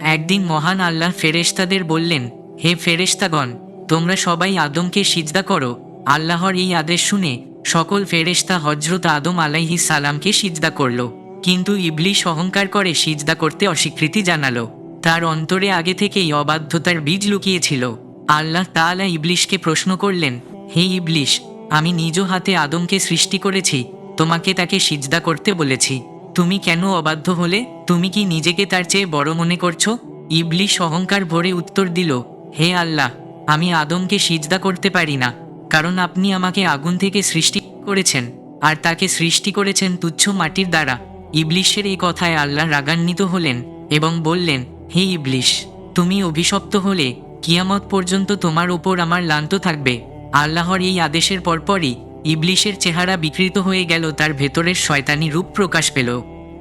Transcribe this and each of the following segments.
একদিন মহান আল্লাহ ফেরেশতাদের বললেন, হে ফেরেশতাগণ, তোমরা সবাই আদমকে সিজদা করো। আল্লাহর এই আদেশ শুনে সকল ফেরেশতা হজরত আদম আলাইহি সালামকে সিজদা করল। কিন্তু ইবলিশ অহংকার করে সিজদা করতে অস্বীকৃতি জানালো। তার অন্তরে আগে থেকেই অবাধ্যতার বীজ লুকিয়েছিল। আল্লাহ তাআলা ইবলিশকে প্রশ্ন করলেন, হে ইবলিশ, আমি নিজ হাতে আদমকে সৃষ্টি করেছি, তোমাকে তাকে সিজদা করতে বলেছি। তুমি কেন অবাধ্য হলে? তুমি কি নিজেকে তার চেয়ে বড় মনে করছ? ইবলিশ অহংকার ভরে উত্তর দিল, হে আল্লাহ, আমি আদমকে সিজদা করতে পারি না, কারণ আপনি আমাকে আগুন থেকে সৃষ্টি করেছেন, আর তাকে সৃষ্টি করেছেন তুচ্ছ মাটির দ্বারা। ইবলিশের এই কথায় আল্লাহ রাগান্বিত হলেন এবং বললেন, হে ইবলিশ, তুমি অভিশপ্ত হলে কিয়ামত পর্যন্ত তোমার ওপর আমার লান্ত থাকবে। আল্লাহর এই আদেশের পরপরই ইবলিশের চেহারা বিকৃত হয়ে গেল, তার ভেতরের শয়তানি রূপ প্রকাশ পেল।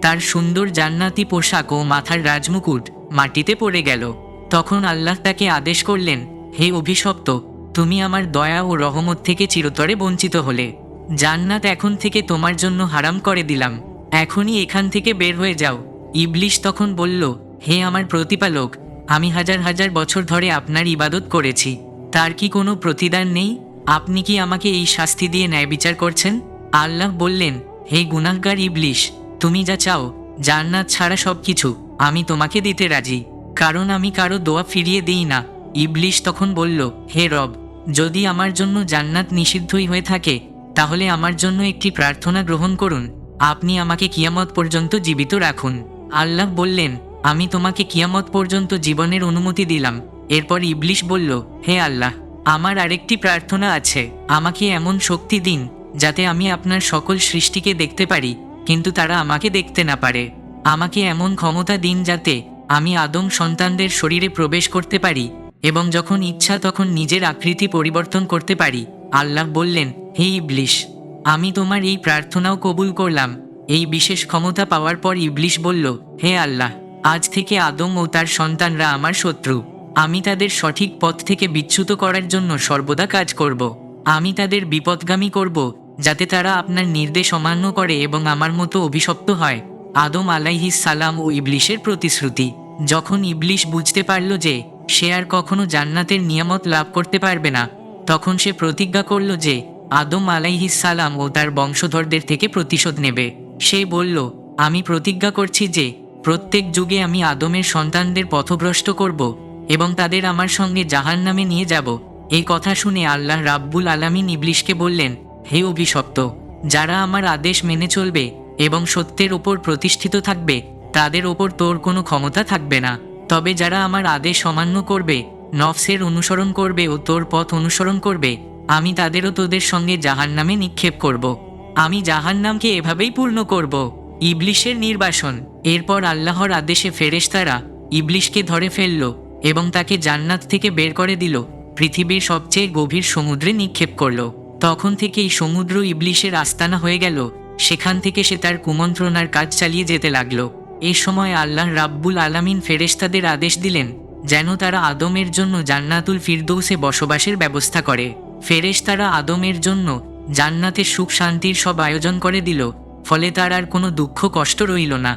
তার সুন্দর জান্নাতি পোশাক ও মাথার রাজমুকুট মাটিতে পড়ে গেল। তখন আল্লাহ তাকে আদেশ করলেন, হে অভিশপ্ত, তুমি আমার দয়া ও রহমত থেকে চিরতরে বঞ্চিত হলে। জান্নাত এখন থেকে তোমার জন্য হারাম করে দিলাম। এখনই এখান থেকে বের হয়ে যাও। ইবলিশ তখন বলল, হে আমার প্রতিপালক, আমি হাজার হাজার বছর ধরে আপনার ইবাদত করেছি। তার কি কোনো প্রতিদান নেই? আপনি কি আমাকে এই শাস্তি দিয়ে ন্যায় বিচার করছেন? আল্লাহ বললেন, হে গুনাহগার ইবলিশ তুমি যা চাও, জান্নাত ছাড়া সব কিছু আমি তোমাকে দিতে রাজি। কারণ আমি কারও দোয়া ফিরিয়ে দিই না। ইবলিশ তখন বলল, হে রব, যদি আমার জন্য জান্নাত নিষিদ্ধই হয়ে থাকে, তাহলে আমার জন্য একটি প্রার্থনা গ্রহণ করুন। আপনি আমাকে কিয়ামত পর্যন্ত জীবিত রাখুন। আল্লাহ বললেন, আমি তোমাকে কিয়ামত পর্যন্ত জীবনের অনুমতি দিলাম। এরপর ইবলিশ বলল, হে আল্লাহ, আমার আরেকটি প্রার্থনা আছে। আমাকে এমন শক্তি দিন, যাতে আমি আপনার সকল সৃষ্টিকে দেখতে পারি। কিন্তু তারা আমাকে দেখতে না পারে। আমাকে এমন ক্ষমতা দিন যাতে আমি আদম সন্তানদের শরীরে প্রবেশ করতে পারি এবং যখন ইচ্ছা তখন নিজের আকৃতি পরিবর্তন করতে পারি। আল্লাহ বললেন, হে ইবলিশ, আমি তোমার এই প্রার্থনাও কবুল করলাম। এই বিশেষ ক্ষমতা পাওয়ার পর ইবলিশ বলল, হে আল্লাহ, আজ থেকে আদম ও তার সন্তানরা আমার শত্রু। আমি তাদের সঠিক পথ থেকে বিচ্যুত করার জন্য সর্বদা কাজ করব। আমি তাদের বিপদগামী করব যাতে তারা আপনার নির্দেশ অমান্য করে এবং আমার মতো অভিশপ্ত হয়। আদম আলাইহিস সালাম ও ইবলিশের প্রতিশ্রুতি। যখন ইবলিশ বুঝতে পারল যে সে আর কখনো জান্নাতের নিয়ামত লাভ করতে পারবে না, তখন সে প্রতিজ্ঞা করল যে আদম আলাইহিস সালাম ও তার বংশধরদের থেকে প্রতিশোধ নেবে। সে বলল, আমি প্রতিজ্ঞা করছি যে প্রত্যেক যুগে আমি আদমের সন্তানদের পথভ্রষ্ট করব এবং তাদের আমার সঙ্গে জাহান নামে নিয়ে যাব। এই কথা শুনে আল্লাহ রাব্বুল আলামিন ইবলিশকে বললেন হে অভিশপ্ত, যারা আমার আদেশ মেনে চলবে এবং সত্যের ওপর প্রতিষ্ঠিত থাকবে, তাদের ওপর তোর কোনো ক্ষমতা থাকবে না। তবে যারা আমার আদেশ অমান্য করবে, নফসের অনুসরণ করবে ও তোর পথ অনুসরণ করবে, আমি তাদেরও তোদের সঙ্গে জাহান নামে নিক্ষেপ করব। আমি জাহান নামকে এভাবেই পূর্ণ করব। ইবলিশের নির্বাসন, এরপর আল্লাহর আদেশে ফেরেশতারা ইবলিশকে ধরে ফেলল এবং তাকে জান্নাত থেকে বের করে দিল, পৃথিবীর সবচেয়ে গভীর সমুদ্রে নিক্ষেপ করল। তখন থেকেই সমুদ্র ইবলিশের আস্তানা হয়ে গেল। সেখান থেকে সে তার কুমন্ত্রণার কাজ চালিয়ে যেতে লাগল। এই সময় আল্লাহ রাব্বুল আলামিন ফেরেশতাদের আদেশ দিলেন যেন তারা আদমের জন্য জান্নাতুল ফিরদৌসে বসবাসের ব্যবস্থা করে। ফেরেশতারা আদমের জন্য জান্নাতের সুখ শান্তির সব আয়োজন করে দিল, ফলে তার আর কোনো দুঃখ কষ্ট রইল না।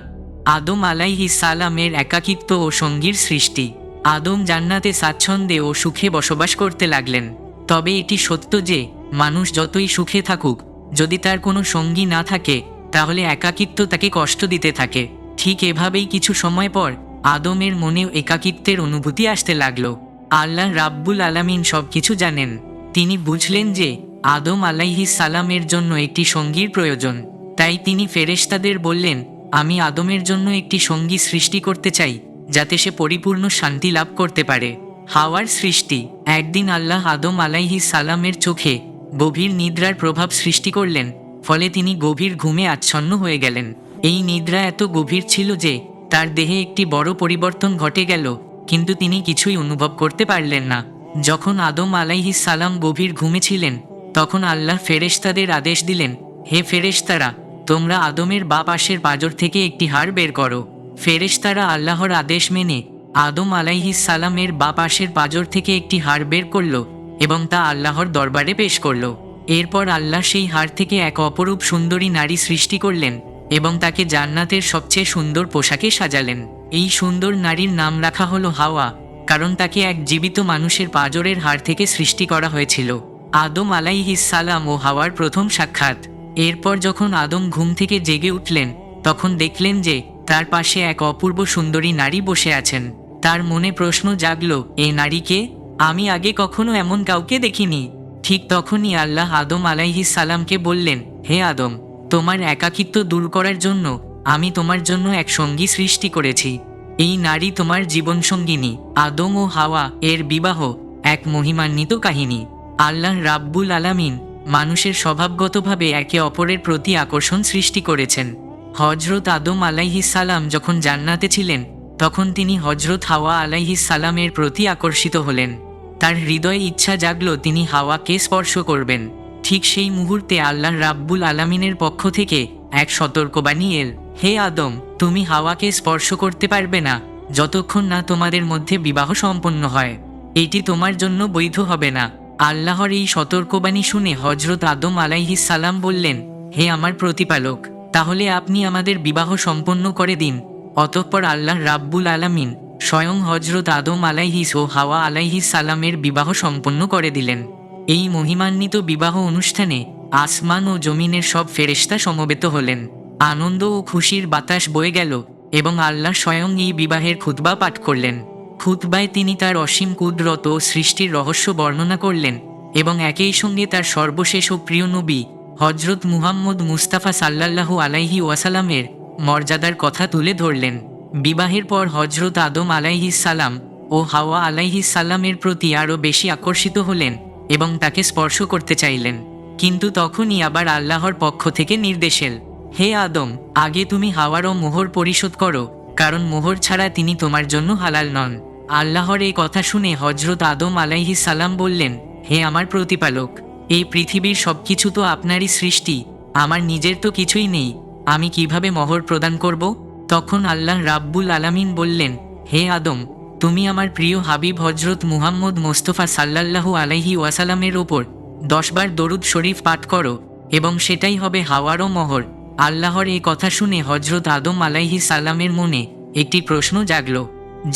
আদম আলাইহি সালামের একাকিত্ব ও সঙ্গীর সৃষ্টি। আদম জান্নাতে স্বাচ্ছন্দ্যে ও সুখে বসবাস করতে লাগলেন। তবে এটি সত্য যে মানুষ যতই সুখে থাকুক, যদি তার কোনো সঙ্গী না থাকে, তাহলে একাকিত্ব তাকে কষ্ট দিতে থাকে। ঠিক এভাবেই কিছু সময় পর আদমের মনেও একাকিত্বের অনুভূতি আসতে লাগল। আল্লাহ রাব্বুল আলামিন সব কিছু জানেন। তিনি বুঝলেন যে আদম আলাইহিস সালামের জন্য একটি সঙ্গীর প্রয়োজন। তাই তিনি ফেরেশতাদের বললেন, আমি আদমের জন্য একটি সঙ্গী সৃষ্টি করতে চাই, যাতে সে পরিপূর্ণ শান্তি লাভ করতে পারে। হাওয়ার সৃষ্টি। একদিন আল্লাহ আদম আলাইহি সালামের চোখে গভীর নিদ্রার প্রভাব সৃষ্টি করলেন, ফলে তিনি গভীর ঘুমে আচ্ছন্ন হয়ে গেলেন। এই নিদ্রা এত গভীর ছিল যে, তার দেহে একটি বড় পরিবর্তন ঘটে গেল, কিন্তু তিনি কিছুই অনুভব করতে পারলেন না। যখন আদম আলাইহিস সালাম গভীর ঘুমে ছিলেন, তখন আল্লাহ ফেরেশতাদের আদেশ দিলেন, হে ফেরেশতারা, তোমরা আদমের বা পাশের পাজর থেকে একটি হাড় বের করো। ফেরেশতারা আল্লাহর আদেশ মেনে আদম আলাইহিস সালামের বা পাশের পাজর থেকে একটি হাড় বের করল এবং তা আল্লাহর দরবারে পেশ করল। এরপর আল্লাহ সেই হাড় থেকে এক অপরূপ সুন্দরী নারী সৃষ্টি করলেন এবং তাকে জান্নাতের সবচেয়ে সুন্দর পোশাকে সাজালেন। এই সুন্দর নারীর নাম রাখা হলো হাওয়া, কারণ তাকে এক জীবিত মানুষের পাজরের হাড় থেকে সৃষ্টি করা হয়েছিল। আদম আলাইহিসালাম ও হাওয়ার প্রথম সাক্ষাৎ। এরপর যখন আদম ঘুম থেকে জেগে উঠলেন, তখন দেখলেন যে তার পাশে এক অপূর্ব সুন্দরী নারী বসে আছেন। তার মনে প্রশ্ন জাগলো এই নারীকে আমি আগে কখনো এমন কাউকে দেখিনি। ঠিক তখনই আল্লাহ আদম আলাইহিস সালামকে বললেন, হে আদম, তোমার একাকিত্ব দূর করার জন্য আমি তোমার জন্য এক সঙ্গী সৃষ্টি করেছি। এই নারী তোমার জীবন সঙ্গিনী আদম ও হাওয়া এর বিবাহ, এক মহিমান্বিত কাহিনী। আল্লাহ রাব্বুল আলামিন মানুষের স্বভাবগতভাবে একে অপরের প্রতি আকর্ষণ সৃষ্টি করেছেন। হজরত আদম সালাম যখন জান্নাতে ছিলেন, তখন তিনি হজরত হাওয়া সালামের প্রতি আকর্ষিত হলেন। তার হৃদয়ে ইচ্ছা জাগলো তিনি হাওয়াকে স্পর্শ করবেন। ঠিক সেই মুহূর্তে আল্লাহ রাব্বুল আলামিনের পক্ষ থেকে এক সতর্কবাণী এল, হে আদম, তুমি হাওয়াকে স্পর্শ করতে পারবে না, যতক্ষণ না তোমাদের মধ্যে বিবাহ সম্পন্ন হয়। এটি তোমার জন্য বৈধ হবে না। আল্লাহর এই সতর্কবাণী শুনে হজরত আদম আলাইহিস সালাম বললেন, হে আমার প্রতিপালক, তাহলে আপনি আমাদের বিবাহ সম্পন্ন করে দিন। অতঃপর আল্লাহ রাব্বুল আলামিন স্বয়ং হজরত আদম আলাইহিস ও হাওয়া আলাইহিস সালামের বিবাহ সম্পন্ন করে দিলেন। এই মহিমান্বিত বিবাহ অনুষ্ঠানে আসমান ও জমিনের সব ফেরেশতা সমবেত হলেন। আনন্দ ও খুশির বাতাস বয়ে গেল এবং আল্লাহ স্বয়ং এই বিবাহের খুতবা পাঠ করলেন। খুতবায় তিনি তার অসীম কুদরত ও সৃষ্টির রহস্য বর্ণনা করলেন এবং একই সঙ্গে তার সর্বশেষ ও প্রিয় নবী হজরত মুহাম্মদ মুস্তাফা সাল্লাল্লাহু আলাইহি ওয়াসালামের মর্যাদার কথা তুলে ধরলেন। বিবাহের পর হজরত আদম আলাইহিস সালাম ও হাওয়া আলাইহিস সালামের প্রতি আরও বেশি আকর্ষিত হলেন এবং তাকে স্পর্শ করতে চাইলেন। কিন্তু তখনই আবার আল্লাহর পক্ষ থেকে নির্দেশ এল, হে আদম, আগে তুমি হাওয়ার ও মোহর পরিশোধ করো, কারণ মোহর ছাড়া তিনি তোমার জন্য হালাল নন। আল্লাহর এই কথা শুনে হজরত আদম আলাইহিস সালাম বললেন, হে আমার প্রতিপালক, এই পৃথিবীর সবকিছু তো আপনারই সৃষ্টি, আমার নিজের তো কিছুই নেই, আমি কীভাবে মোহর প্রদান করব? তখন আল্লাহ রাব্বুল আলামিন বললেন, হে আদম, তুমি আমার প্রিয় হাবিব হজরত মুহাম্মদ মোস্তফা সাল্লাল্লাহু আলাইহি ওয়াসালামের ওপর দশবার দরুদ শরীফ পাঠ করো এবং সেটাই হবে হাওয়ারও মহর। আল্লাহর এই কথা শুনে হজরত আদম আলাইহি সাল্লামের মনে একটি প্রশ্ন জাগল,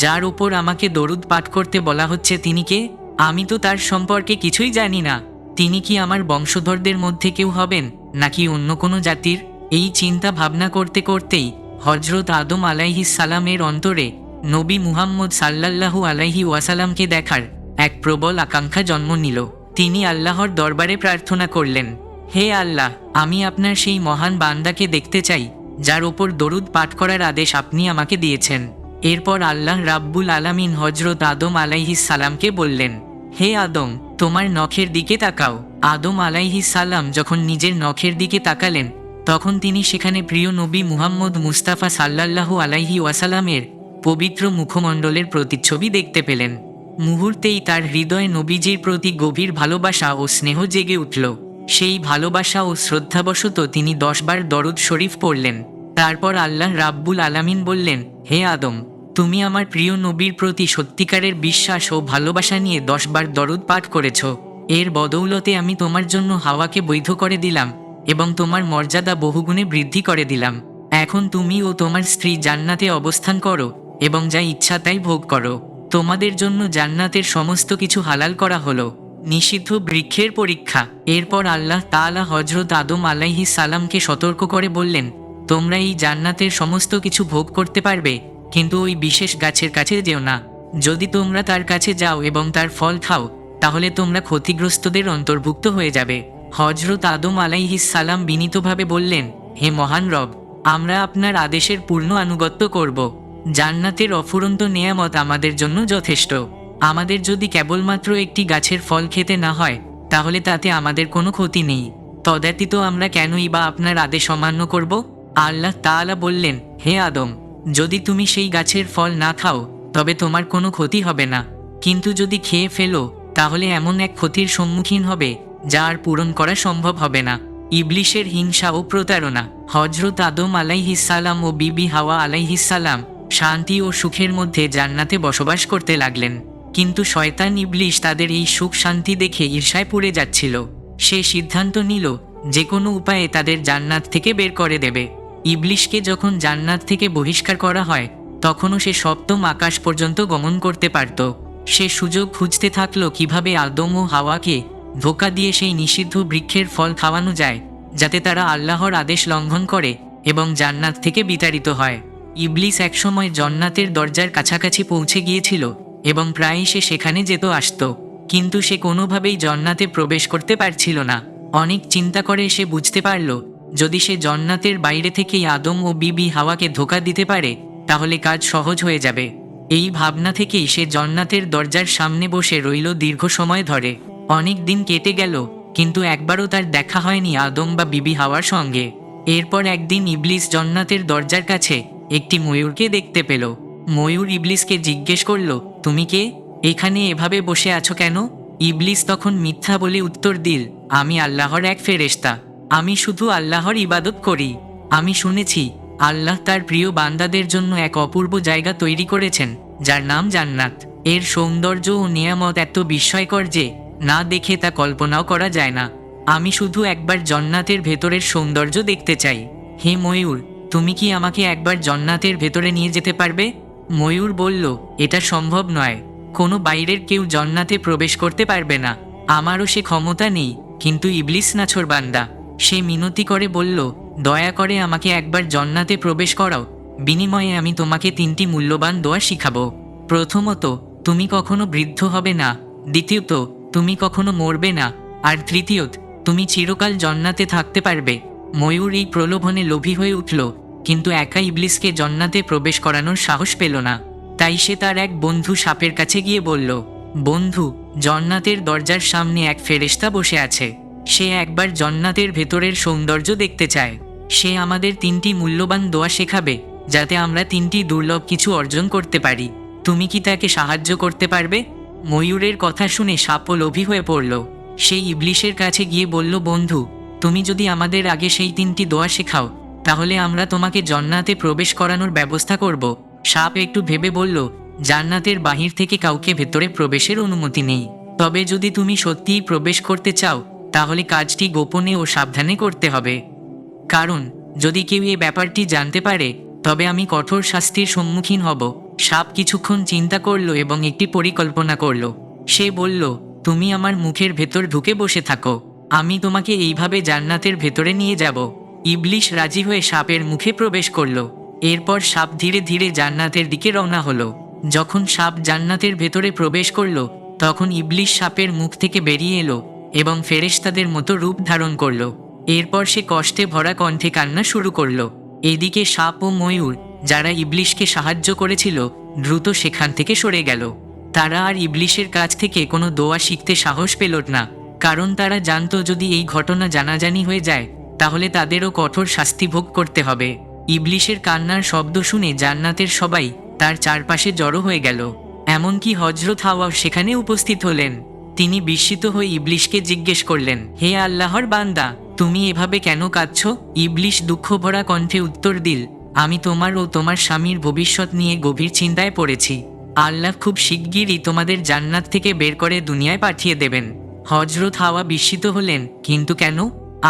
যার ওপর আমাকে দরুদ পাঠ করতে বলা হচ্ছে, তিনি কে? আমি তো তার সম্পর্কে কিছুই জানি না। তিনি কি আমার বংশধরদের মধ্যে কেউ হবেন, নাকি অন্য কোনো জাতির? এই চিন্তা ভাবনা করতে করতেই হজরত আদম আলাইহি সালামের অন্তরে নবী মুহাম্মদ সাল্লাল্লাহু আলাইহি ওয়াসালামকে দেখার এক প্রবল আকাঙ্ক্ষা জন্ম নিল। তিনি আল্লাহর দরবারে প্রার্থনা করলেন, হে আল্লাহ, আমি আপনার সেই মহান বান্দাকে দেখতে চাই, যার ওপর দরুদ পাঠ করার আদেশ আপনি আমাকে দিয়েছেন। এরপর আল্লাহ রাব্বুল আলামিন হজরত আদম আলাইহিস সালামকে বললেন, হে আদম, তোমার নখের দিকে তাকাও। আদম আলাইহিস সালাম যখন নিজের নখের দিকে তাকালেন তখন তিনি সেখানে প্রিয় নবী মুহাম্মদ মুস্তাফা সাল্লাল্লাহু আলাইহি ওয়াসালামের পবিত্র মুখমণ্ডলের প্রতিচ্ছবি দেখতে পেলেন। মুহূর্তেই তার হৃদয়ে নবীজির প্রতি গভীর ভালোবাসা ও স্নেহ জেগে উঠল। সেই ভালোবাসা ও শ্রদ্ধাবশত তিনি দশবার দরুদ শরীফ পড়লেন। তারপর আল্লাহ রাব্বুল আলামিন বললেন, হে আদম, তুমি আমার প্রিয় নবীর প্রতি সত্যিকারের বিশ্বাস ও ভালোবাসা নিয়ে দশবার দরুদ পাঠ করেছ। এর বদৌলতে আমি তোমার জন্য হাওয়াকে বৈধ করে দিলাম। এবং তোমার মর্যাদা বহুগুণে বৃদ্ধি করে দিলাম। এখন তুমি ও তোমার স্ত্রী জান্নাতে অবস্থান করো এবং যা ইচ্ছা তাই ভোগ করো। তোমাদের জন্য জান্নাতের সমস্ত কিছু হালাল করা হলো। নিষিদ্ধ বৃক্ষের পরীক্ষা। এরপর আল্লাহ তাআলা হজরত আদম আলাইহি সালামকে সতর্ক করে বললেন, তোমরা এই জান্নাতের সমস্ত কিছু ভোগ করতে পারবে, কিন্তু ওই বিশেষ গাছের কাছে যেও না। যদি তোমরা তার কাছে যাও এবং তার ফল খাও, তাহলে তোমরা ক্ষতিগ্রস্তদের অন্তর্ভুক্ত হয়ে যাবে। হজরত আদম সালাম বিনীতভাবে বললেন, হে মহান রব, আমরা আপনার আদেশের পূর্ণ আনুগত্য করব। জান্নাতের অফুরন্ত নেয়ামত আমাদের জন্য যথেষ্ট। আমাদের যদি কেবলমাত্র একটি গাছের ফল খেতে না হয়, তাহলে তাতে আমাদের কোনো ক্ষতি নেই। তদাতীত আমরা কেনই বা আপনার আদেশ অমান্য করব? আল্লাহ তাআলা বললেন, হে আদম, যদি তুমি সেই গাছের ফল না খাও, তবে তোমার কোনো ক্ষতি হবে না। কিন্তু যদি খেয়ে ফেলো, তাহলে এমন এক ক্ষতির সম্মুখীন হবে যা আর পূরণ করা সম্ভব হবে না। ইবলিশের হিংসা ও প্রতারণা। হজরত আদম আলাইহিসালাম ও বিবি হাওয়া আলাইহিসালাম শান্তি ও সুখের মধ্যে জান্নাতে বসবাস করতে লাগলেন। কিন্তু শয়তান ইবলিশ তাদের এই সুখ শান্তি দেখে ঈর্ষায় পড়ে যাচ্ছিল। সে সিদ্ধান্ত নিল যে কোনো উপায়ে তাদের জান্নাত থেকে বের করে দেবে। ইবলিশকে যখন জান্নাত থেকে বহিষ্কার করা হয়, তখনও সে সপ্তম আকাশ পর্যন্ত গমন করতে পারত। সে সুযোগ খুঁজতে থাকল কীভাবে আদম ও হাওয়াকে ধোকা দিয়ে সেই নিষিদ্ধ বৃক্ষের ফল খাওয়ানো যায়, যাতে তারা আল্লাহর আদেশ লঙ্ঘন করে এবং জান্নাত থেকে বিতাড়িত হয়। ইবলিস একসময় জন্নাতের দরজার কাছাকাছি পৌঁছে গিয়েছিল এবং প্রায়ই সে সেখানে যেত আসত, কিন্তু সে কোনোভাবেই জন্নাতে প্রবেশ করতে পারছিল না। অনেক চিন্তা করে সে বুঝতে পারল, যদি সে জন্নাতের বাইরে থেকেই আদম ও বিবি হাওয়াকে ধোকা দিতে পারে, তাহলে কাজ সহজ হয়ে যাবে। এই ভাবনা থেকেই সে জন্নাতের দরজার সামনে বসে রইল দীর্ঘ সময় ধরে। অনেক দিন কেটে গেল, কিন্তু একবারও তার দেখা হয়নি আদম বা বিবি হাওয়ার সঙ্গে। এরপর একদিন ইবলিস জন্নাতের দরজার কাছে একটি ময়ূরকে দেখতে পেল। ময়ূর ইবলিসকে জিজ্ঞেস করল, তুমি কে? এখানে এভাবে বসে আছো কেন? ইবলিস তখন মিথ্যা বলে উত্তর দিল, আমি আল্লাহর এক ফেরেশতা। আমি শুধু আল্লাহর ইবাদত করি। আমি শুনেছি, আল্লাহ তার প্রিয় বান্দাদের জন্য এক অপূর্ব জায়গা তৈরি করেছেন, যার নাম জান্নাত। এর সৌন্দর্য ও নিয়ামত এত বিস্ময়কর যে না দেখে তা কল্পনাও করা যায় না। আমি শুধু একবার জন্নাতের ভেতরের সৌন্দর্য দেখতে চাই। হে ময়ূর, তুমি কি আমাকে একবার জন্নাতের ভেতরে নিয়ে যেতে পারবে? ময়ূর বলল, এটা সম্ভব নয়। কোনো বাইরের কেউ জন্নাতে প্রবেশ করতে পারবে না। আমারও সে ক্ষমতা নেই, কিন্তু ইবলিস নাছর বান্দা। সে মিনতি করে বলল, দয়া করে আমাকে একবার জন্নাতে প্রবেশ করাও। বিনিময়ে আমি তোমাকে তিনটি মূল্যবান দোয়া শিখাবো। প্রথমত, তুমি কখনো বৃদ্ধ হবে না। দ্বিতীয়ত তুমি কখনো মরবে না। আর তৃতীয়ত, তুমি চিরকাল জন্নাতে থাকতে পারবে। ময়ূর এই প্রলোভনে লোভী হয়ে উঠল, কিন্তু একা ইবলিসকে জন্নাতে প্রবেশ করানোর সাহস পেল না। তাই সে তার এক বন্ধু সাপের কাছে গিয়ে বলল, বন্ধু, জন্নাতের দরজার সামনে এক ফেরেশতা বসে আছে। সে একবার জন্নাতের ভেতরের সৌন্দর্য দেখতে চায়। সে আমাদের তিনটি মূল্যবান দোয়া শেখাবে, যাতে আমরা তিনটি দুর্লভ কিছু অর্জন করতে পারি। তুমি কি তাকে সাহায্য করতে পারবে? ময়ূরের কথা শুনে সাপও লোভী হয়ে পড়ল। সেই ইবলিশের কাছে গিয়ে বলল, বন্ধু, তুমি যদি আমাদের আগে সেই তিনটি দোয়া শেখাও, তাহলে আমরা তোমাকে জন্নাতে প্রবেশ করানোর ব্যবস্থা করব। সাপ একটু ভেবে বলল, জান্নাতের বাহির থেকে কাউকে ভেতরে প্রবেশের অনুমতি নেই। তবে যদি তুমি সত্যিই প্রবেশ করতে চাও, তাহলে কাজটি গোপনে ও সাবধানে করতে হবে। কারণ, যদি কেউ এ ব্যাপারটি জানতে পারে, তবে আমি কঠোর শাস্তির সম্মুখীন হব। সাপ কিছুক্ষণ চিন্তা করল এবং একটি পরিকল্পনা করল। সে বলল, তুমি আমার মুখের ভেতর ঢুকে বসে থাকো। আমি তোমাকে এইভাবে জান্নাতের ভেতরে নিয়ে যাব। ইবলিশ রাজি হয়ে সাপের মুখে প্রবেশ করল। এরপর সাপ ধীরে ধীরে জান্নাতের দিকে রওনা হলো। যখন সাপ জান্নাতের ভেতরে প্রবেশ করল, তখন ইবলিশ সাপের মুখ থেকে বেরিয়ে এলো এবং ফেরেশতাদের মতো রূপ ধারণ করল। এরপর সে কষ্টে ভরা কণ্ঠে কান্না শুরু করল। এদিকে সাপ ও ময়ূর যারা ইবলিশকে সাহায্য করেছিল, দ্রুত সেখান থেকে সরে গেল। তারা আর ইবলিশের কাছ থেকে কোনো দোয়া শিখতে সাহস পেল না, কারণ তারা জানত যদি এই ঘটনা জানাজানি হয়ে যায়, তাহলে তাদেরও কঠোর শাস্তি ভোগ করতে হবে। ইবলিশের কান্নার শব্দ শুনে জান্নাতের সবাই তার চারপাশে জড়ো হয়ে গেল। এমনকি হজরত হাওয়া সেখানে উপস্থিত হলেন। তিনি বিস্মিত হয়ে ইবলিশকে জিজ্ঞেস করলেন, হে আল্লাহর বান্দা, তুমি এভাবে কেন কাঁদছ? ইবলিশ দুঃখভরা কণ্ঠে উত্তর দিল আমি তোমার ও তোমার স্বামীর ভবিষ্যৎ নিয়ে গভীর চিন্তায় পড়েছি। আল্লাহ খুব শিগগিরই তোমাদের জান্নাত থেকে বের করে দুনিয়ায় পাঠিয়ে দেবেন। হজরত হাওয়া বিস্মিত হলেন, কিন্তু কেন?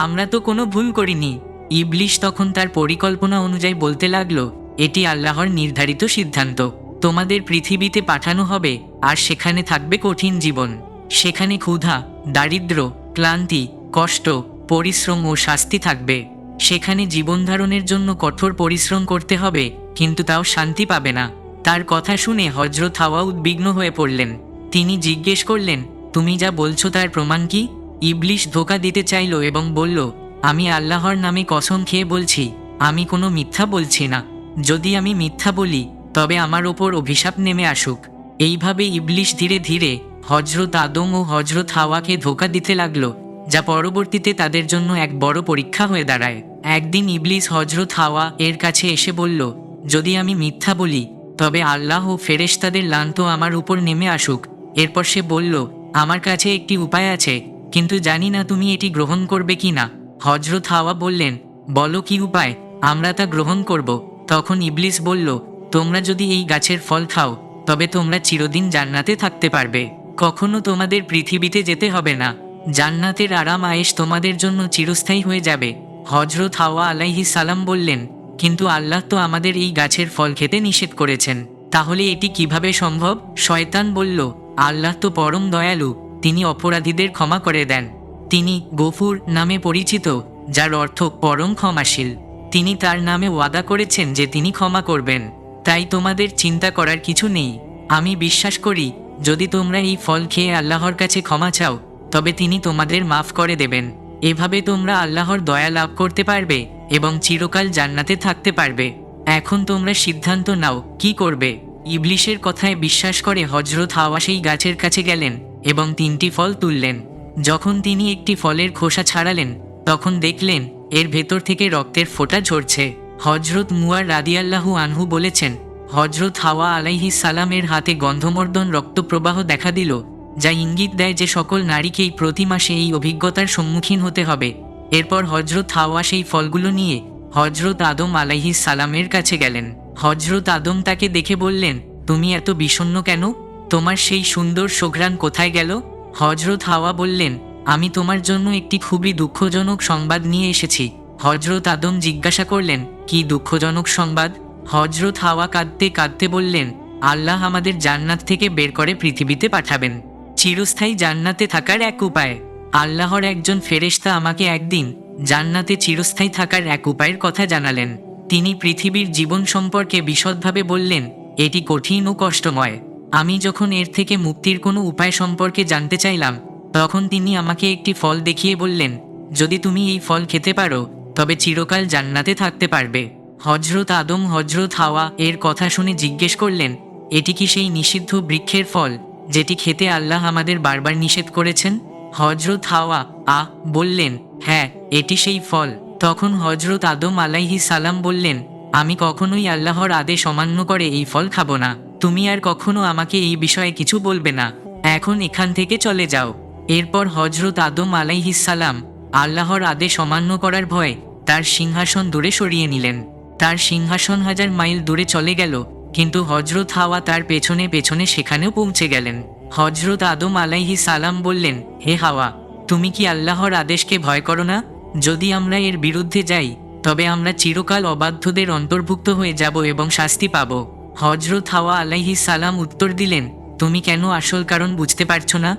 আমরা তো কোনো ভুল করিনি। ইবলিশ তখন তার পরিকল্পনা অনুযায়ী বলতে লাগল, এটি আল্লাহর নির্ধারিত সিদ্ধান্ত। তোমাদের পৃথিবীতে পাঠানো হবে, আর সেখানে থাকবে কঠিন জীবন। সেখানে ক্ষুধা, দারিদ্র, ক্লান্তি, কষ্ট, পরিশ্রম ও শাস্তি থাকবে। সেখানে জীবনধারণের জন্য কঠোর পরিশ্রম করতে হবে, কিন্তু তাও শান্তি পাবে না। তার কথা শুনে হজরত হাওয়া উদ্বিগ্ন হয়ে পড়লেন। তিনি জিজ্ঞেস করলেন, তুমি যা বলছো তার প্রমাণ কি? ইবলিশ ধোকা দিতে চাইল এবং বলল, আমি আল্লাহর নামে কসম খেয়ে বলছি, আমি কোনো মিথ্যা বলছি না। যদি আমি মিথ্যা বলি, তবে আমার ওপর অভিশাপ নেমে আসুক। এইভাবে ইবলিশ ধীরে ধীরে হজরত আদম ও হজরত হাওয়াকে ধোকা দিতে লাগল, যা পরবর্তীতে তাদের জন্য এক বড় পরীক্ষা হয়ে দাঁড়ায়। একদিন ইবলিস হজরত হাওয়া এর কাছে এসে বলল, যদি আমি মিথ্যা বলি, তবে আল্লাহ ও ফেরেশতাদের লান্ত আমার উপর নেমে আসুক। এরপর সে বলল, আমার কাছে একটি উপায় আছে, কিন্তু জানি না তুমি এটি গ্রহণ করবে কি না। হজরত হাওয়া বললেন, বলো কি উপায়, আমরা তা গ্রহণ করব। তখন ইবলিস বলল, তোমরা যদি এই গাছের ফল খাও, তবে তোমরা চিরদিন জান্নাতে থাকতে পারবে। কখনো তোমাদের পৃথিবীতে যেতে হবে না। জান্নাতের আরাম আয়েশ তোমাদের জন্য চিরস্থায়ী হয়ে যাবে। হজরত হাওয়া আলাইহি সালাম বললেন, কিন্তু আল্লাহ তো আমাদের এই গাছের ফল খেতে নিষেধ করেছেন। তাহলে এটি কীভাবে সম্ভব? শয়তান বলল, আল্লাহ তো পরম দয়ালু, তিনি অপরাধীদের ক্ষমা করে দেন। তিনি গফুর নামে পরিচিত, যার অর্থ পরম ক্ষমাশীল। তিনি তার নামে ওয়াদা করেছেন যে তিনি ক্ষমা করবেন। তাই তোমাদের চিন্তা করার কিছু নেই। আমি বিশ্বাস করি, যদি তোমরা এই ফল খেয়ে আল্লাহর কাছে ক্ষমা চাও, তবে তিনি তোমাদের মাফ করে দেবেন। এভাবে তোমরা আল্লাহর দয়া লাভ করতে পারবে এবং চিরকাল জান্নাতে থাকতে পারবে। এখন তোমরা সিদ্ধান্ত নাও, কি করবে? ইবলিশের কথায় বিশ্বাস করে হজরত হাওয়া সেই গাছের কাছে গেলেন এবং তিনটি ফল তুললেন। যখন তিনি একটি ফলের খোসা ছাড়ালেন, তখন দেখলেন এর ভেতর থেকে রক্তের ফোঁটা ঝরছে। হজরত মুয়ার রাদিয়াল্লাহু আনহু বলেছেন হজরত হাওয়া আলাইহি সালামের হাতে গন্ধমর্দন রক্তপ্রবাহ দেখা দিল যা ইঙ্গিত দেয় যে সকল নারীকেই প্রতি মাসে এই অভিজ্ঞতার সম্মুখীন হতে হবে। এরপর হজরত হাওয়া সেই ফলগুলো নিয়ে হজরত আদম আলাইহি সালামের কাছে গেলেন। হজরত আদম তাকে দেখে বললেন, তুমি এত বিষণ্ণ কেন? তোমার সেই সুন্দর সোঘ্রাণ কোথায় গেল? হজরত হাওয়া বললেন, আমি তোমার জন্য একটি খুবই দুঃখজনক সংবাদ নিয়ে এসেছি। হজরত আদম জিজ্ঞাসা করলেন, কি দুঃখজনক সংবাদ? হজরত হাওয়া কাঁদতে কাঁদতে বললেন, আল্লাহ আমাদের জান্নাত থেকে বের করে পৃথিবীতে পাঠাবেন। চিরস্থায়ী জান্নাতে থাকার এক উপায়। আল্লাহর একজন ফেরেশতা আমাকে একদিন জান্নাতে চিরস্থায়ী থাকার এক উপায়ের কথা জানালেন। তিনি পৃথিবীর জীবন সম্পর্কে বিশদভাবে বললেন, এটি কঠিন ও কষ্টময়। আমি যখন এর থেকে মুক্তির কোনো উপায় সম্পর্কে জানতে চাইলাম, তখন তিনি আমাকে একটি ফল দেখিয়ে বললেন, যদি তুমি এই ফল খেতে পারো, তবে চিরকাল জান্নাতে থাকতে পারবে। হজরত আদম হজরত হাওয়া এর কথা শুনে জিজ্ঞেস করলেন, এটি কি সেই নিষিদ্ধ বৃক্ষের ফল? যেটি খেতে আল্লাহ আমাদের বারবার নিষেধ করেছেন। হজরত হাওয়া আ বললেন হ্যাঁ এটি সেই ফল। তখন হজরত আদম আলাইহি সালাম বললেন, আমি কখনোই আল্লাহর আদেশ অমান্য করে এই ফল খাব না। তুমি আর কখনো আমাকে এই বিষয়ে কিছু বলবে না। এখন এখান থেকে চলে যাও। এরপর হজরত আদম আলাইহিস সালাম আল্লাহর আদেশ অমান্য করার ভয়ে তার সিংহাসন দূরে সরিয়ে নিলেন। তার সিংহাসন হাজার মাইল দূরে চলে গেল। কিন্তু হজরত হাওয়া তার পেছনে পেছনে সেখানেও পৌঁছে গেলেন। হজরত আদম আলাইহি সালাম বললেন, হে হাওয়া, তুমি কি আল্লাহর আদেশকে ভয় করো না? যদি আমরা এর বিরুদ্ধে যাই, তবে আমরা চিরকাল অবাধ্যদের অন্তর্ভুক্ত হয়ে যাব এবং শাস্তি পাব। হজরত হাওয়া আলাইহি সালাম উত্তর দিলেন, তুমি কেন আসল কারণ বুঝতে পারছ না?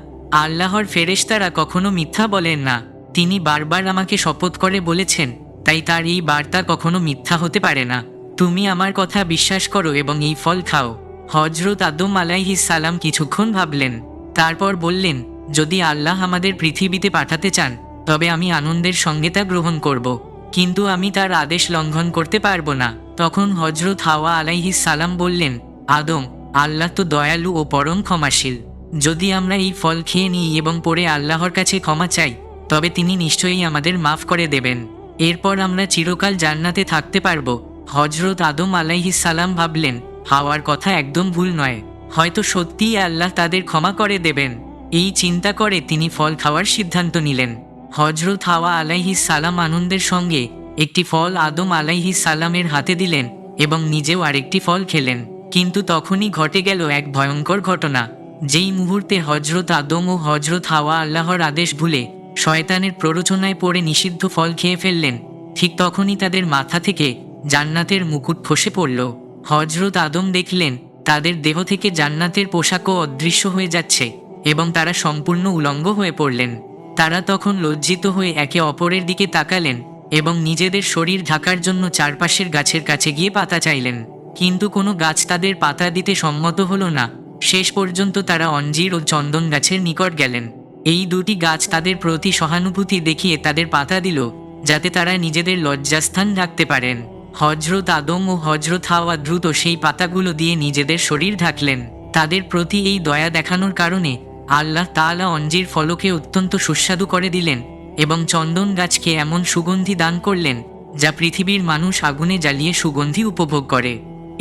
আল্লাহর ফেরেশতারা কখনো মিথ্যা বলেন না। তিনি বারবার আমাকে শপথ করে বলেছেন, তাই তার এই বার্তা কখনো মিথ্যা হতে পারে না। তুমি আমার কথা বিশ্বাস করো এবং এই ফল খাও। হজরত আদম আলাইহি সালাম কিছুক্ষণ ভাবলেন, তারপর বললেন, যদি আল্লাহ আমাদের পৃথিবীতে পাঠাতে চান, তবে আমি আনন্দের সঙ্গে তা গ্রহণ করব। কিন্তু আমি তার আদেশ লঙ্ঘন করতে পারব না। তখন হজরত হাওয়া আলাইহি সালাম বললেন, আদম, আল্লাহ তো দয়ালু ও পরম ক্ষমাশীল। যদি আমরা এই ফল খেয়ে নিই এবং পরে আল্লাহর কাছে ক্ষমা চাই, তবে তিনি নিশ্চয়ই আমাদের মাফ করে দেবেন। এরপর আমরা চিরকাল জান্নাতে থাকতে পারব। হজরত আদম আলাইহিস সালাম ভাবলেন, হাওয়ার কথা একদম ভুল নয়। হয়তো সত্যিই আল্লাহ তাদের ক্ষমা করে দেবেন। এই চিন্তা করে তিনি ফল খাওয়ার সিদ্ধান্ত নিলেন। হজরত হাওয়া আলাইহিস সালাম আনন্দের সঙ্গে একটি ফল আদম আলাইহিস সালামের হাতে দিলেন এবং নিজেও আরেকটি ফল খেলেন। কিন্তু তখনই ঘটে গেল এক ভয়ঙ্কর ঘটনা। যেই মুহূর্তে হজরত আদম ও হজরত হাওয়া আল্লাহর আদেশ ভুলে শয়তানের প্ররোচনায় পড়ে নিষিদ্ধ ফল খেয়ে ফেললেন, ঠিক তখনই তাদের মাথা থেকে জান্নাতের মুকুট খসে পড়ল। হজরত আদম দেখলেন, তাদের দেহ থেকে জান্নাতের পোশাকও অদৃশ্য হয়ে যাচ্ছে এবং তারা সম্পূর্ণ উলঙ্গ হয়ে পড়লেন। তারা তখন লজ্জিত হয়ে একে অপরের দিকে তাকালেন এবং নিজেদের শরীর ঢাকার জন্য চারপাশের গাছের কাছে গিয়ে পাতা চাইলেন। কিন্তু কোনো গাছ তাদের পাতা দিতে সম্মত হলো না। শেষ পর্যন্ত তারা অঞ্জির ও চন্দন গাছের নিকট গেলেন। এই দুটি গাছ তাদের প্রতি সহানুভূতি দেখিয়ে তাদের পাতা দিল, যাতে তারা নিজেদের লজ্জাস্থান রাখতে পারেন। হজরত আদম ও হজরত হাওয়া দ্রুত সেই পাতাগুলো দিয়ে নিজেদের শরীর ঢাকলেন। তাদের প্রতি এই দয়া দেখানোর কারণে আল্লাহ তালা অঞ্জির ফলকে অত্যন্ত সুস্বাদু করে দিলেন এবং চন্দন গাছকে এমন সুগন্ধি দান করলেন, যা পৃথিবীর মানুষ আগুনে জ্বালিয়ে সুগন্ধি উপভোগ করে।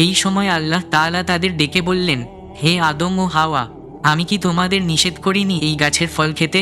এই সময় আল্লাহ তালা তাদের ডেকে বললেন, হে আদম ও হাওয়া, আমি কি তোমাদের নিষেধ করিনি এই গাছের ফল খেতে?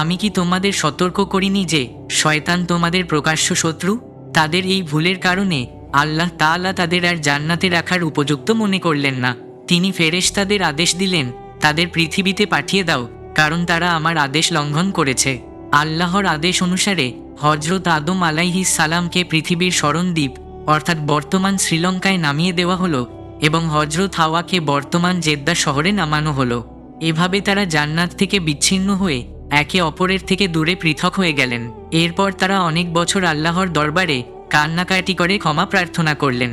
আমি কি তোমাদের সতর্ক করিনি যে শয়তান তোমাদের প্রকাশ্য শত্রু? তাদের এই ভুলের কারণে আল্লাহ তাআলা তাদের আর জান্নাতে রাখার উপযুক্ত মনে করলেন না। তিনি ফেরেশতাদের আদেশ দিলেন, তাদের পৃথিবীতে পাঠিয়ে দাও, কারণ তারা আমার আদেশ লঙ্ঘন করেছে। আল্লাহর আদেশ অনুসারে হজরত আদম আলাইহিস সালামকে পৃথিবীর স্মরণদ্বীপ, অর্থাৎ বর্তমান শ্রীলঙ্কায় নামিয়ে দেওয়া হলো এবং হজরত হাওয়াকে বর্তমান জেদ্দা শহরে নামানো হলো। এভাবে তারা জান্নাত থেকে বিচ্ছিন্ন হয়ে একে অপরের থেকে দূরে পৃথক হয়ে গেলেন। এরপর তারা অনেক বছর আল্লাহর দরবারে কান্নাকাটি করে ক্ষমা প্রার্থনা করলেন।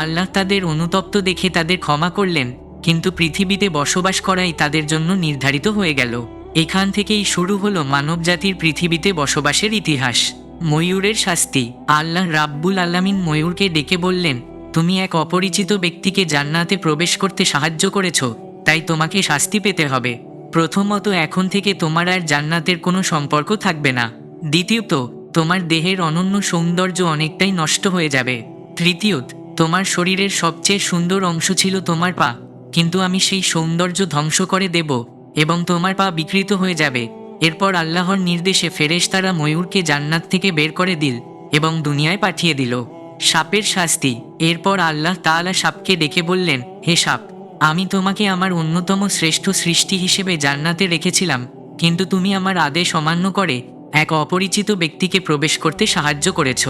আল্লাহ তাদের অনুতপ্ত দেখে তাদের ক্ষমা করলেন, কিন্তু পৃথিবীতে বসবাস করাই তাদের জন্য নির্ধারিত হয়ে গেল। এখান থেকেই শুরু হলো মানবজাতির পৃথিবীতে বসবাসের ইতিহাস। ময়ূরের শাস্তি। আল্লাহ রাব্বুল আল্লামিন ময়ূরকে ডেকে বললেন, তুমি এক অপরিচিত ব্যক্তিকে জান্নাতে প্রবেশ করতে সাহায্য করেছ, তাই তোমাকে শাস্তি পেতে হবে। প্রথমত এখন থেকে তোমার আর জান্নাতের কোনো সম্পর্ক থাকবে না। দ্বিতীয়ত, তোমার দেহের অনন্য সৌন্দর্য অনেকটাই নষ্ট হয়ে যাবে। তৃতীয়ত, তোমার শরীরের সবচেয়ে সুন্দর অংশ ছিল তোমার পা। কিন্তু আমি সেই সৌন্দর্য ধ্বংস করে দেব এবং তোমার পা বিকৃত হয়ে যাবে। এরপর আল্লাহর নির্দেশে ফেরেশ তারা ময়ূরকে জান্নাত থেকে বের করে দিল এবং দুনিয়ায় পাঠিয়ে দিল। সাপের শাস্তি। এরপর আল্লাহ তাআলা সাপকে ডেকে বললেন, হে সাপ আমি তোমাকে আমার অন্যতম শ্রেষ্ঠ সৃষ্টি হিসেবে জান্নাতে রেখেছিলাম, কিন্তু তুমি আমার আদেশ অমান্য করে এক অপরিচিত ব্যক্তিকে প্রবেশ করতে সাহায্য করেছ।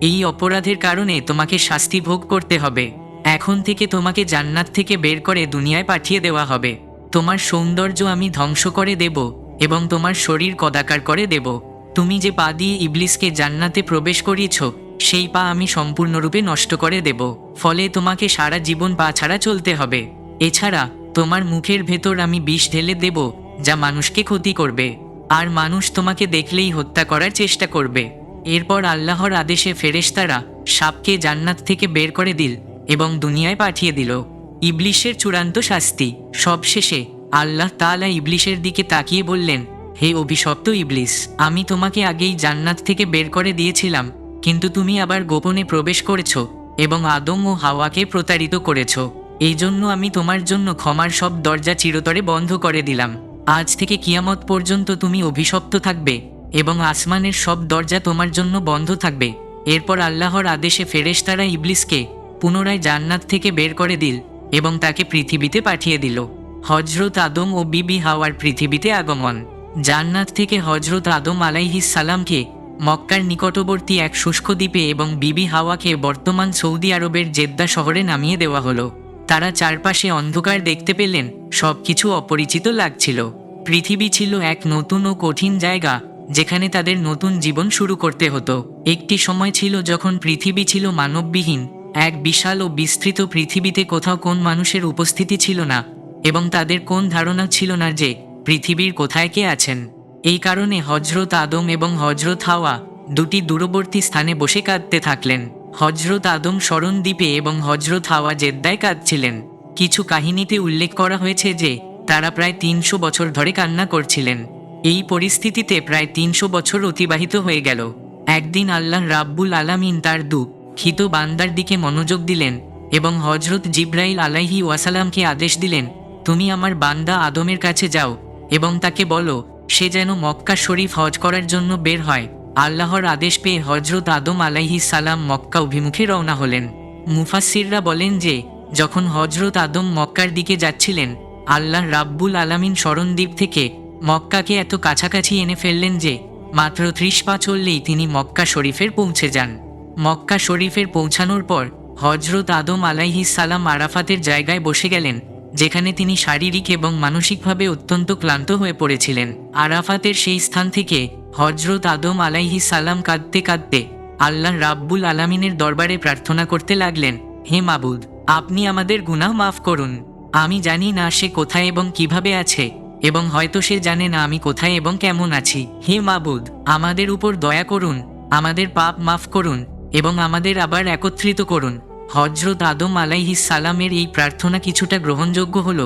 এই অপরাধের কারণে তোমাকে শাস্তি ভোগ করতে হবে। এখন থেকে তোমাকে জান্নাত থেকে বের করে দুনিয়ায় পাঠিয়ে দেওয়া হবে। তোমার সৌন্দর্য আমি ধ্বংস করে দেব এবং তোমার শরীর কদাকার করে দেব। তুমি যে পা দিয়ে ইবলিসকে জান্নাতে প্রবেশ করিয়েছ সেই পা আমি সম্পূর্ণরূপে নষ্ট করে দেব, ফলে তোমাকে সারা জীবন পা ছাড়া চলতে হবে। এছাড়া, তোমার মুখের ভেতর আমি বিষ ঢেলে দেব, যা মানুষকে ক্ষতি করবে। আর মানুষ তোমাকে দেখলেই হত্যা করার চেষ্টা করবে। এরপর আল্লাহর আদেশে ফেরেশতারা সাপকে জান্নাত থেকে বের করে দিল এবং দুনিয়ায় পাঠিয়ে দিল। ইবলিশের চূড়ান্ত শাস্তি সবশেষে আল্লাহ তাআলা ইবলিশের দিকে তাকিয়ে বললেন, হে অভিশপ্ত ইবলিস, আমি তোমাকে আগেই জান্নাত থেকে বের করে দিয়েছিলাম কিন্তু তুমি আবার গোপনে প্রবেশ করেছ এবং আদম ও হাওয়াকে প্রতারিত করেছ। এই জন্য আমি তোমার জন্য ক্ষমার সব দরজা চিরতরে বন্ধ করে দিলাম। আজ থেকে কিয়ামত পর্যন্ত তুমি অভিশপ্ত থাকবে এবং আসমানের সব দরজা তোমার জন্য বন্ধ থাকবে। এরপর আল্লাহর আদেশে ফেরেশতারা ইবলিসকে পুনরায় জান্নাত থেকে বের করে দিল এবং তাকে পৃথিবীতে পাঠিয়ে দিল। হজরত আদম ও বিবি হাওয়ার পৃথিবীতে আগমন। জান্নাত থেকে হজরত আদম আলাইহিস সালামকে মক্কার নিকটবর্তী এক শুষ্ক দ্বীপে এবং বিবি হাওয়াকে বর্তমান সৌদি আরবের জেদ্দা শহরে নামিয়ে দেওয়া হলো। তারা চারপাশে অন্ধকার দেখতে পেলেন, সবকিছু অপরিচিত লাগছিল। পৃথিবী ছিল এক নতুন ও কঠিন জায়গা, যেখানে তাদের নতুন জীবন শুরু করতে হতো। একটি সময় ছিল যখন পৃথিবী ছিল মানববিহীন, এক বিশাল ও বিস্তৃত পৃথিবীতে কোথাও কোন মানুষের উপস্থিতি ছিল না, এবং তাদের কোন ধারণা ছিল না যে পৃথিবীর কোথায় কে আছেন। এই কারণে হজরত আদম এবং হজরত হাওয়া দুটি দূরবর্তী স্থানে বসে কাঁদতে থাকলেন। হজরত আদম স্মরণ দ্বীপে এবং হজরত হাওয়া জেদ্দায় কাঁদছিলেন। কিছু কাহিনীতে উল্লেখ করা হয়েছে যে, তারা প্রায় তিনশো বছর ধরে কান্না করছিলেন। এই পরিস্থিতিতে প্রায় তিনশো বছর অতিবাহিত হয়ে গেল। একদিন আল্লাহ রাব্বুল আলামিন তার দু ক্ষিত বান্দার দিকে মনোযোগ দিলেন এবং হজরত জিব্রাইল আলাইহি ওয়াসালামকে আদেশ দিলেন, তুমি আমার বান্দা আদমের কাছে যাও এবং তাকে বলো সে যেন মক্কা শরীফ হজ করার জন্য বের হয়। আল্লাহর আদেশ পেয়ে হজরত আদম আলাইহি সালাম মক্কা অভিমুখে রওনা হলেন। মুফাসিররা বলেন যে, যখন হজরত আদম মক্কার দিকে যাচ্ছিলেন, আল্লাহ রাব্বুল আলামিন স্মরণদ্বীপ থেকে মক্কাকে এত কাছাকাছি এনে ফেললেন যে, মাত্র ত্রিশ পা চললেই তিনি মক্কা শরীফের পৌঁছে যান। মক্কা শরীফের পৌঁছানোর পর হজরত আদম আলাইহিস সালাম আরাফাতের জায়গায় বসে গেলেন। যেখানে তিনি শারীরিক এবং মানসিকভাবে অত্যন্ত ক্লান্ত হয়ে পড়েছিলেন। আরাফাতের সেই স্থান থেকে হজরত আদম আলাইহিস সালাম কাঁদতে কাঁদতে আল্লাহ রাব্বুল আলামিনের দরবারে প্রার্থনা করতে লাগলেন, হে মাবুদ, আপনি আমাদের গুনাহ মাফ করুন। আমি জানি না সে কোথায় এবং কীভাবে আছে, এবং হয়তো সে জানে না আমি কোথায় এবং কেমন আছি। হে মাবুদ, আমাদের উপর দয়া করুন, আমাদের পাপ মাফ করুন, এবং আমাদের আবার একত্রিত করুন। হজরত আদম আলাইহিস সালামের এই প্রার্থনা কিছুটা গ্রহণযোগ্য হল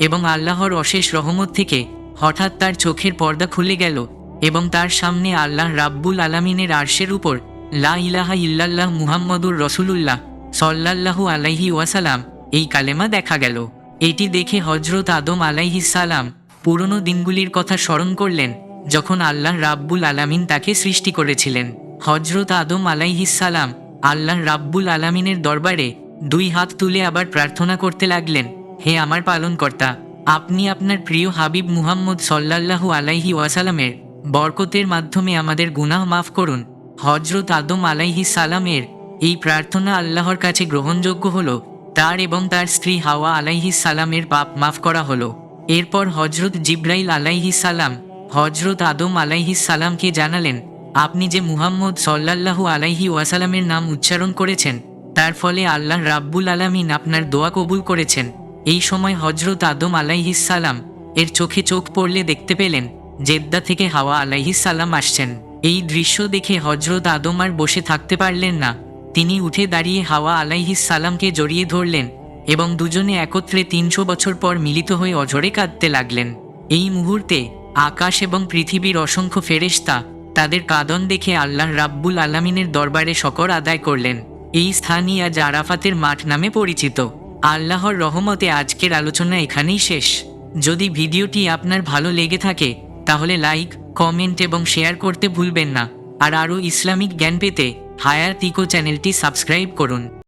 এবং আল্লাহর অশেষ রহমত থেকে হঠাৎ তার চোখের পর্দা খুলে গেল এবং তার সামনে আল্লাহ রাব্বুল আলামিনের আর্শের উপর লা ইলাহা ইল্লাল্লাহ মুহাম্মদুর রসুলুল্লাহ সল্লাল্লাহু আলাইহি ওয়াসালাম এই কালেমা দেখা গেল। এটি দেখে হজরত আদম আলাইহিস সালাম পুরনো দিনগুলির কথা স্মরণ করলেন যখন আল্লাহ রাব্বুল আলামিন তাকে সৃষ্টি করেছিলেন। হজরত আদম আলাইহিস সালাম আল্লাহ রাব্বুল আলামিনের দরবারে দুই হাত তুলে আবার প্রার্থনা করতে লাগলেন, হে আমার পালনকর্তা, আপনি আপনার প্রিয় হাবিব মুহাম্মদ সল্লাল্লাহু আলাইহি ওয়াসালামের বরকতের মাধ্যমে আমাদের গুনাহ মাফ করুন। হজরত আদম আলাইহি সালামের এই প্রার্থনা আল্লাহর কাছে গ্রহণযোগ্য হল, তার এবং তার স্ত্রী হাওয়া আলাইহিস সালামের পাপ মাফ করা হলো। এরপর হজরত জিব্রাইল আলাইহিস সালাম হজরত আদম আলাইহিস সালামকে জানালেন আপনি যে মুহাম্মদ সাল্লাল্লাহু আলাইহি ওয়াসালামের নাম উচ্চারণ করেছেন, তার ফলে আল্লাহ রাব্বুল আলামিন আপনার দোয়া কবুল করেছেন। এই সময় হজরত আদম আলাইহিস সালাম এর চোখে চোখ পড়লে দেখতে পেলেন, জেদ্দা থেকে হাওয়া আলাইহিস সালাম আসছেন। এই দৃশ্য দেখে হজরত আদম আর বসে থাকতে পারলেন না। তিনি উঠে দাঁড়িয়ে হাওয়া আলাইহিস সালামকে জড়িয়ে ধরলেন এবং দুজনে একত্রে তিনশো বছর পর মিলিত হয়ে অঝরে কাঁদতে লাগলেন। এই মুহূর্তে আকাশ এবং পৃথিবীর অসংখ্য ফেরেশতা তাদের কাঁদন দেখে আল্লাহ রাব্বুল আলামিনের দরবারে শকর আদায় করলেন। এই স্থানই আজ আরাফাতের মাঠ নামে পরিচিত। আল্লাহর রহমতে আজকের আলোচনা এখানেই শেষ। যদি ভিডিওটি আপনার ভালো লেগে থাকে, তাহলে লাইক, কমেন্ট এবং শেয়ার করতে ভুলবেন না। আর আরও ইসলামিক জ্ঞান পেতে হায়ার তিকো চ্যানেলটি সাবস্ক্রাইব করুন।